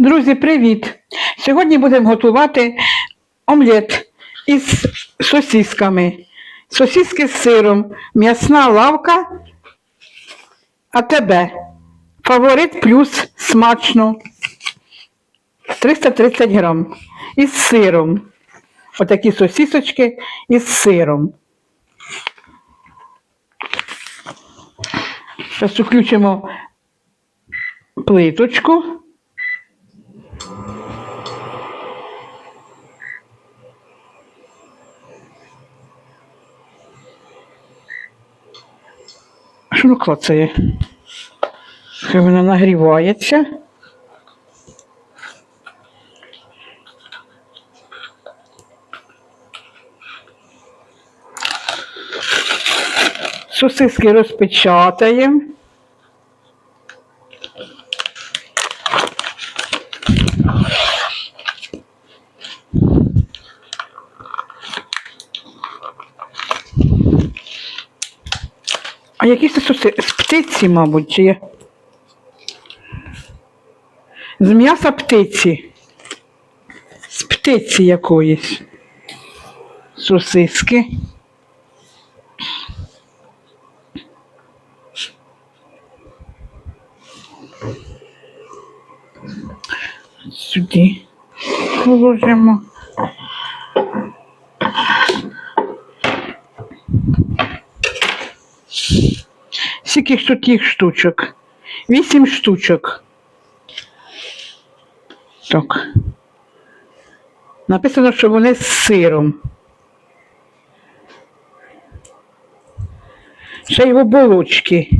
Друзі, привіт! Сьогодні будемо готувати омлет із сосісками. Сосіски з сиром, м'ясна лавка АТБ. Фаворит плюс смачно. 330 грам. Із сиром. Отакі сосісочки із сиром. Зараз включимо плиточку. Клацає? Хай вона нагрівається. Сосиски розпечатаємо. А які це соси? З птиці, мабуть, є? З м'яса птиці. З птиці якоїсь. Сосиски. Сюди положимо. Ж тут їх штучок? Вісім штучок. Так. Написано, що вони з сиром. Ще й в оболочки.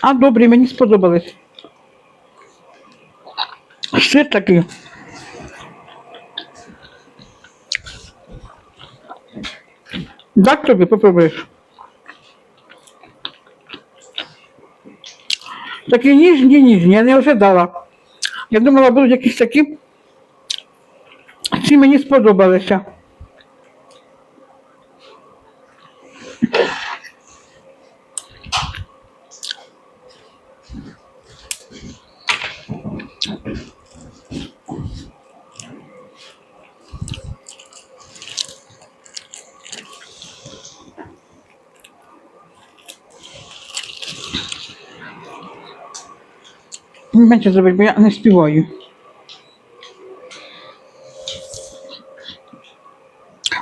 А добрі, мені сподобались. Сир такий. Дать тобі попробуєш. Такі ніжні, ніжні, я не ожидала. Я думала, будуть якісь такі. Ці мені сподобалися. Менше зробити, бо я не співаю.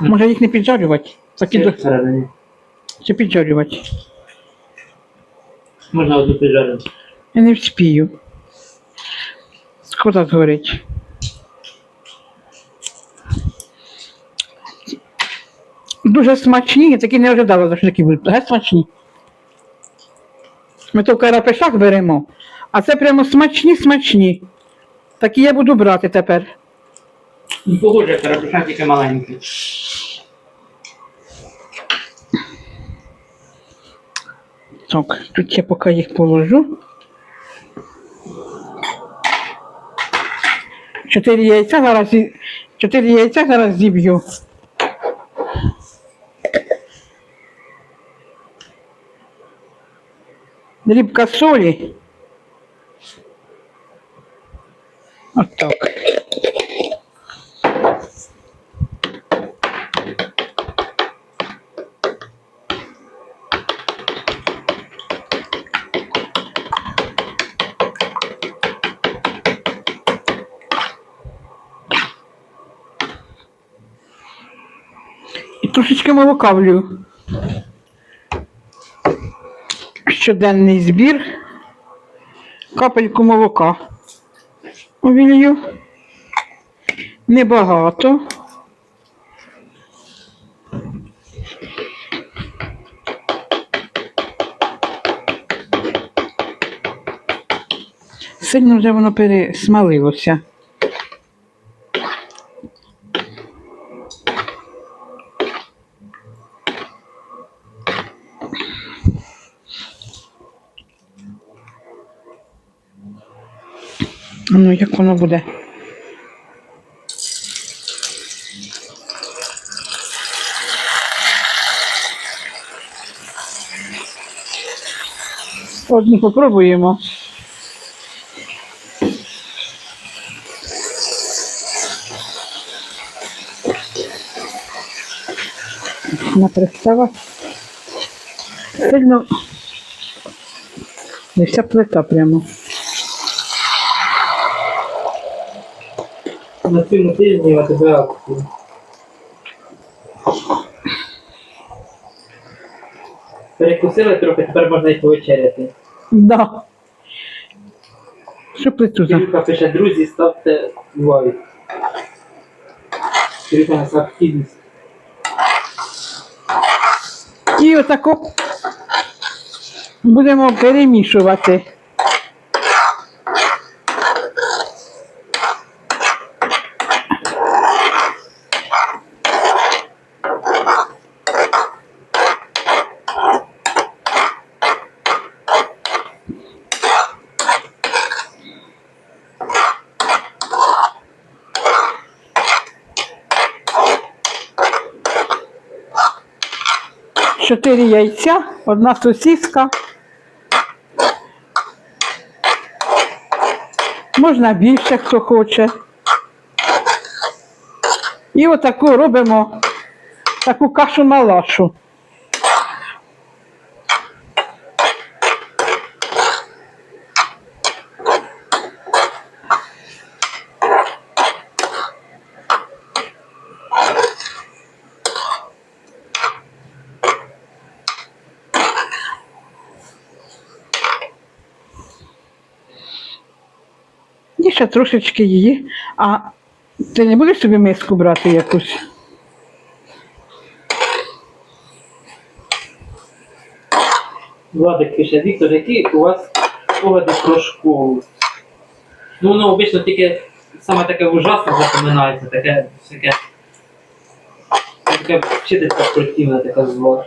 Може їх не піджарювати? Такі до... всередині. Чи піджарювати? Можна одну піджарити. Я не вспію. Скоро згорить. Дуже смачні, такі не ожидала, що такі будуть. Геть смачні. Ми то в карапешах беремо, а це прямо смачні, смачні. Такі я буду брати тепер. Ну, похоже, карапуша тільки маленький. Так, тут я поки їх положу. Чотири яйця зараз чотири яйця зараз зіб'ю. Дрібка солі. От так. І трошечки молока влю. Щоденний збір. Капельку молока увілью. Небагато. Сильно вже воно пересмалилося. Ну, як воно буде? Одну попробуємо. На пристава. Сильно не вся плита прямо. На цьому тижні я тебе акцію. Перекусили трохи, тепер можна й повечеряти. Да. Що плиту за? Кирюха пише, друзі, ставте лайк. Кирюха нас активність. І отако будемо перемішувати. Чотири яйця, одна сосиска. Можна більше, хто хоче. І отаку робимо таку кашу ще трошечки її. А ти не будеш собі миску брати якусь? Владик пише, Віктор, які у вас спогади про школу? Ну, воно обично тільки саме таке ужасне запоминається, таке всяке. Таке вчителька спортивна така зла.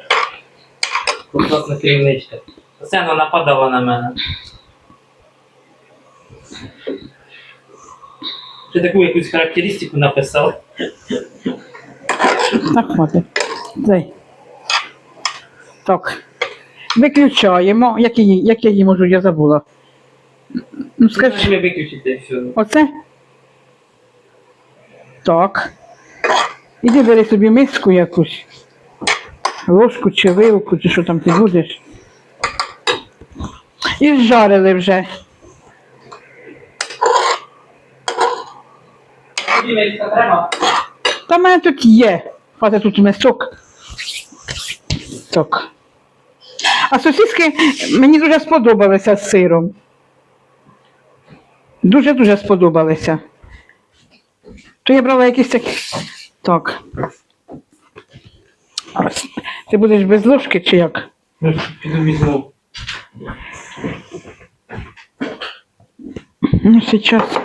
Класна керівничка. Оце вона нападала на мене. Ще таку якусь характеристику написала. Так, хватить. Дай. Так. Виключаємо. Як, її, як я її можу, я забула. Ну, Скажи, виключити і все. оце? Так. Іди бери собі миску якусь. Ложку чи вилку, чи що там ти будеш. І зжарили вже. Марійка, треба? Та в мене тут є. Хватить тут мисок. Так. А сосиски мені дуже сподобалися з сиром. Дуже-дуже сподобалися. То я брала якісь такі. Так. Ось. Ти будеш без ложки чи як? Ну. Зараз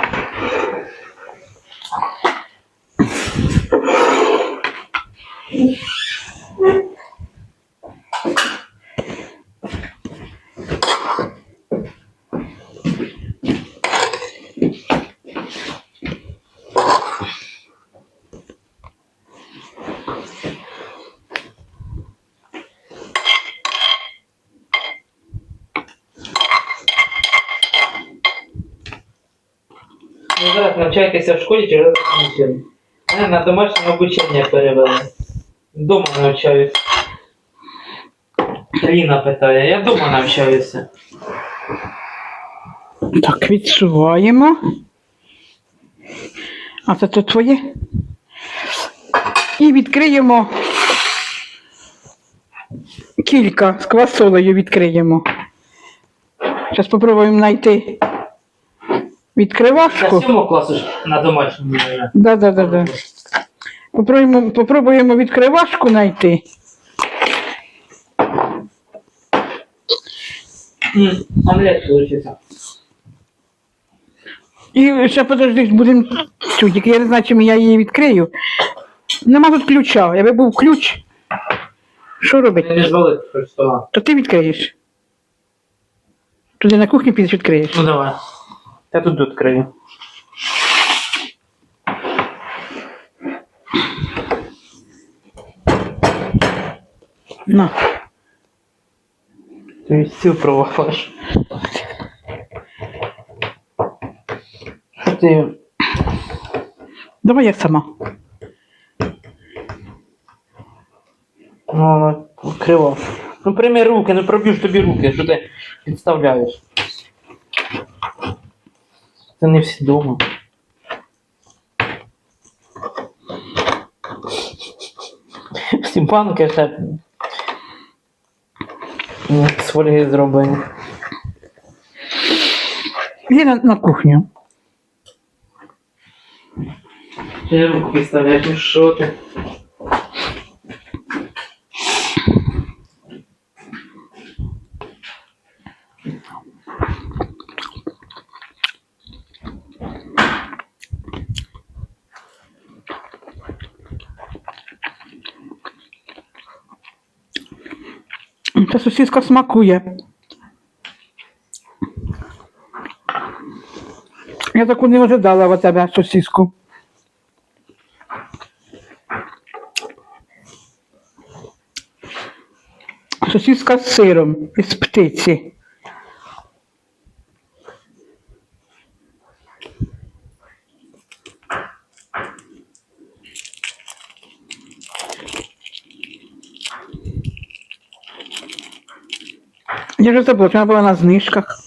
навчаєтеся в школі чи вже? Мене на домашнє обучення перевели. Дома навчаюсь. Ліна питає, я дома навчаюся. Так, відсуваємо. А це то твоє. І відкриємо кілька з квасолею відкриємо. Зараз спробуємо знайти відкривашку. з сьомого класу ж на домашньому. вже. Да, да, да, да. Попробуємо, попробуємо відкривашку знайти. М, Омлет вийшов. І ще подожди, будемо тільки я не знаю, чим я її відкрию. Нема тут ключа. Якби був ключ. Що робити? Не звалити. То ти відкриєш. Туди на кухні підеш відкриєш. Ну давай. Я тут відкрию. На. Ти стіл провалиш. Ти. Давай я сама. Ну, крива. Ну прийми руки, ну проб'ю ж тобі руки, що ти підставляєш. Це не всі дома. Всі банки ще з фольги зроблені. Іди на, на кухню. Руку підставляєш, ну що ти? Та сосиска смакує. Я таку не ожидала в тебе сосиску. Сосиска з сиром із птиці. Я вже забула, вона була на знижках.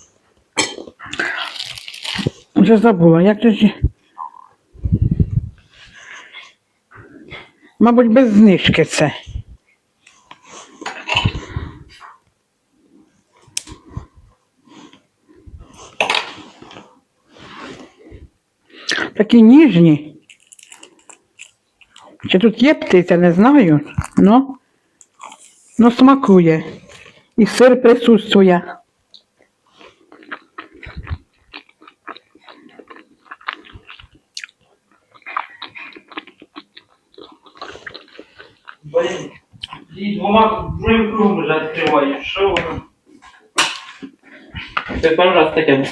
Вже забула, як же ж. Мабуть, без знижки це. Такі ніжні. Чи тут є птиця, не знаю. Ну, ну смакує. І сир присутствує. Блін, і двома другим кругом вже відкриваю. Що воно? Це перший раз таке.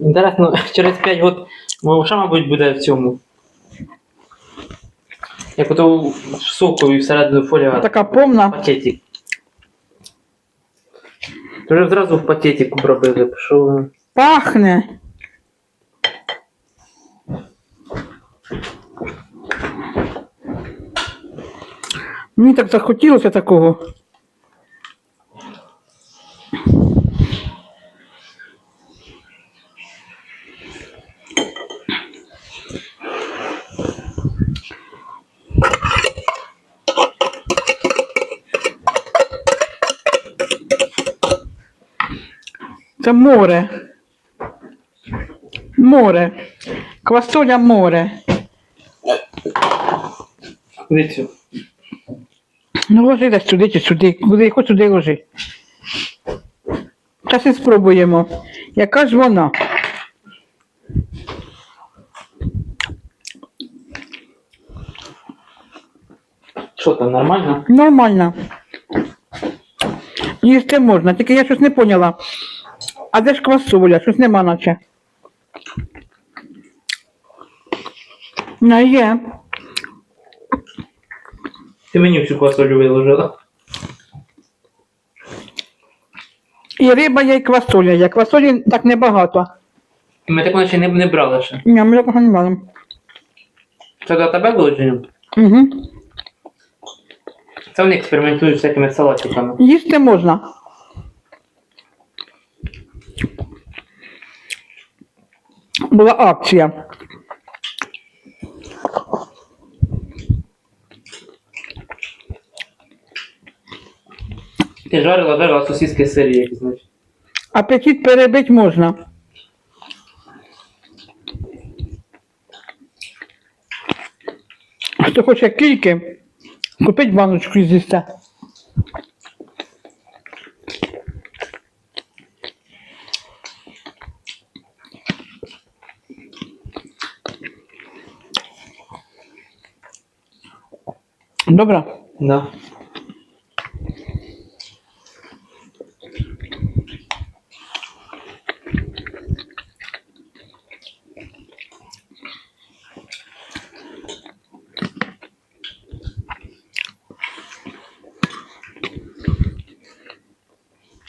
Інтересно, через 5 років ще, мабуть, буде в цьому. Як ото в сокові всередину фоліа. Така повна. Пакетик. То вже зразу в пакетику пробили, що воно. Пахне. Мені так захотілося такого. Це море. Море. Квасоля море. Ну ложи десь сюди чи сюди, куди хоч сюди ложи. Зараз і спробуємо. Яка ж вона? Що там, нормально? Нормально. Їсти можна, тільки я щось не поняла. А де ж квасоля? Щось нема наче. Не є. Ти мені всю квасолю виложила. І риба є, і квасоля є. Квасолі так небагато. Ми так наче не, не брали ще. Ні, ми такого не мали. Це до тебе було чи ні? Угу. Це вони експериментують з всякими салатиками. Їсти можна. Була акція. Ти жарила, жарила сосиски сирі якісь, значить. Апетит перебити можна. Хто хоче кільки, купить баночку і з'їсте. Добре? Да.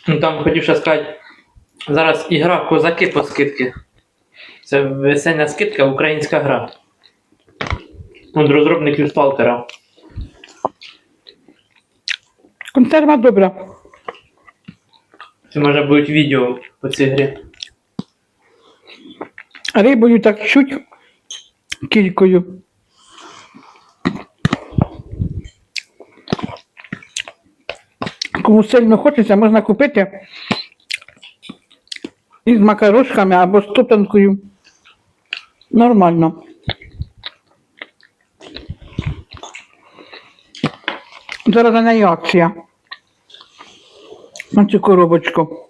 Ну, Там хотів ще сказати, зараз ігра козаки по скидки. Це весення скидка, українська гра. От розробників сталкера. Консерва добра. Це може бути відео по цій грі. Рибою так чуть кількою. Кому сильно хочеться, можна купити із макарошками або з топанкою. Нормально. Зараз на неї акція. На цю коробочку.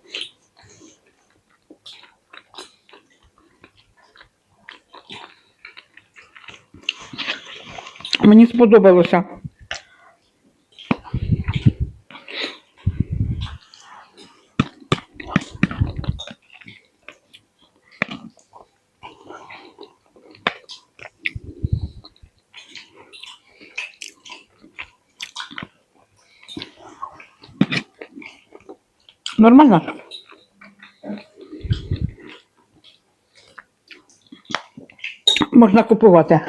Мені сподобалося. Нормально? Можна купувати.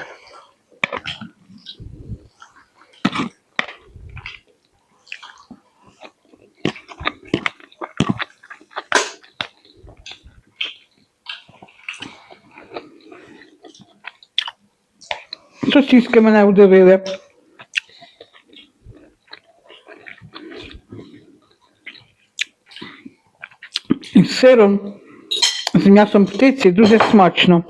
Сосиски мене удивили. З сиром, з м'ясом птиці дуже смачно.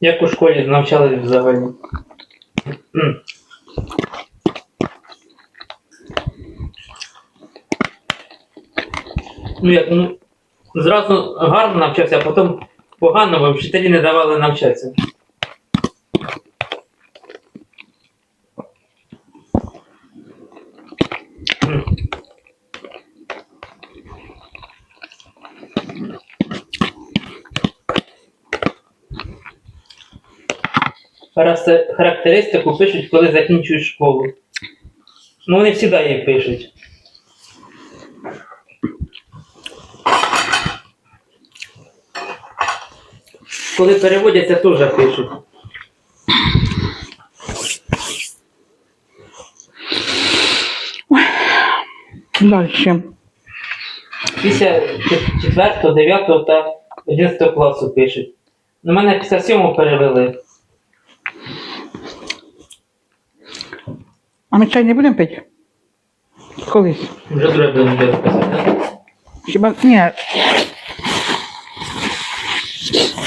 Як у школі навчали взагалі? Ну як, ну, зразу гарно навчався, а потім погано, бо вчителі не давали навчатися. Характеристику пишуть, коли закінчують школу. Ну, вони завжди її пишуть. Коли переводяться, теж пишуть. Далі. Після 4, 9 та 11 класу пишуть. На мене після 7 перевели. А ми чай не будемо пити? Колись. Вже друге будемо писати. Хіба ні.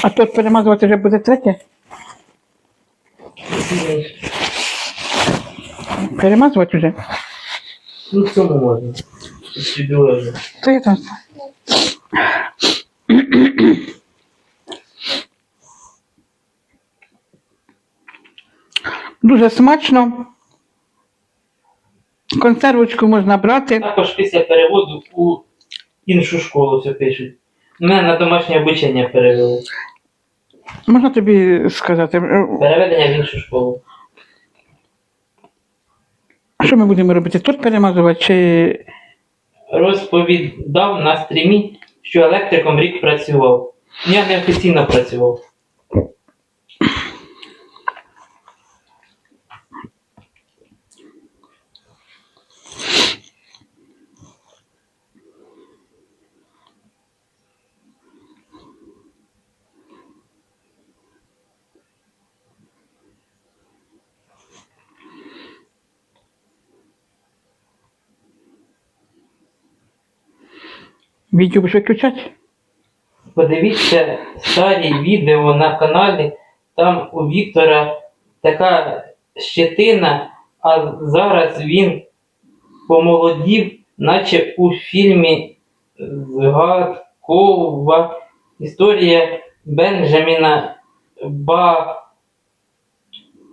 А тут перемазувати вже буде третє? Перемазувати вже? Ну, в цьому можна. Вже. То я там. Дуже смачно. Консервочку можна брати. Також після переводу у іншу школу все пишуть. Мене на домашнє обучення перевели. Можна тобі сказати, е, Переведення в іншу школу. що ми будемо робити? Тут перемазувати чи Розповідав на стрімі, що електриком рік працював. Я неофіційно працював. Відео будеш виключати? Подивіться старі відео на каналі. Там у Віктора така щетина, а зараз він помолодів, наче у фільмі Згадкова історія Бенджаміна Ба...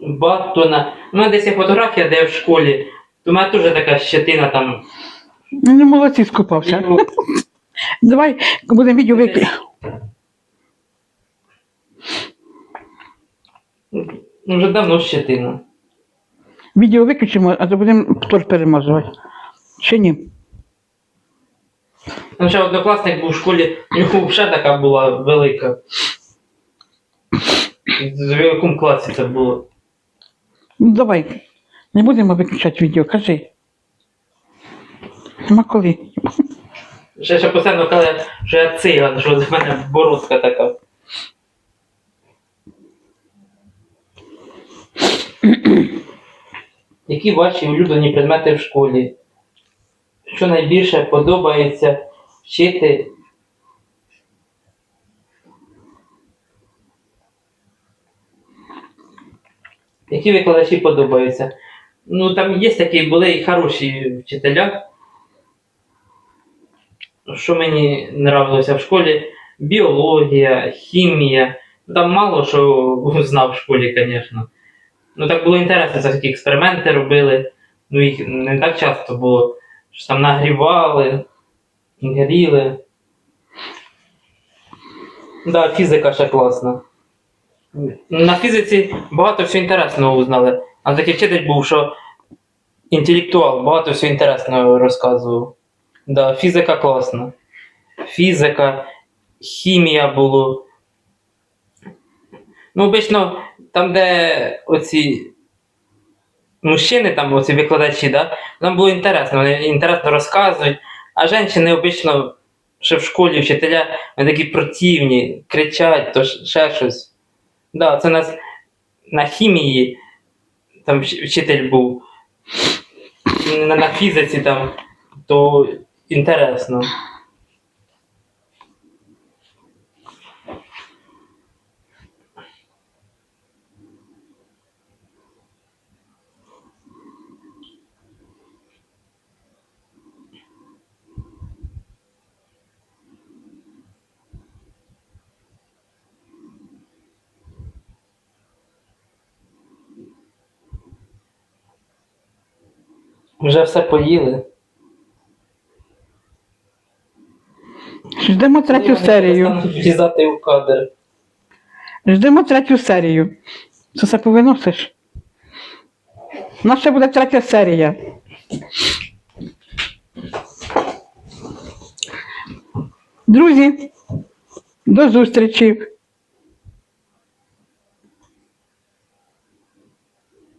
Баттона. У мене десь є фотографія, де я в школі. То у мене теж така щетина там Ну, молодці, скупався. Давай будемо відео виключити. Ну, вже давно щетина. Відео виключимо, а то будемо теж перемазувати. Чи ні? Там ще однокласник був в школі, у нього вже така була велика. В якому класі це було? Ну давай. Не будемо виключати відео, кажи. Нема коли. Ще ще постійно каже, що я циган, що з мене бородка така. Які ваші улюблені предмети в школі? Що найбільше подобається вчити? Які викладачі подобаються? Ну, там є такі, були і хороші вчителя. Що мені нравилося в школі? Біологія, хімія. Там мало що знав в школі, звісно. Ну так було інтересно, це такі експерименти робили. Ну їх не так часто було. Що там нагрівали, гріли. Да, фізика ще класна. На фізиці багато всього інтересного узнали. А такий вчитель був, що інтелектуал, багато всього інтересного розказував. Да, фізика класна. Фізика, хімія було. Ну, обично, там, де оці мужчини, там оці викладачі, да, там було інтересно, вони інтересно розказують, а жінки обично ще в школі вчителя вони такі противні, кричать, то ще щось. Да, це нас на хімії там вчитель був. На, на фізиці там, то інтересно. Вже все поїли. Ждемо третю серію. Влізати в кадр. Ждемо третю серію. Це все повиносиш? У нас ще буде третя серія. Друзі, до зустрічі!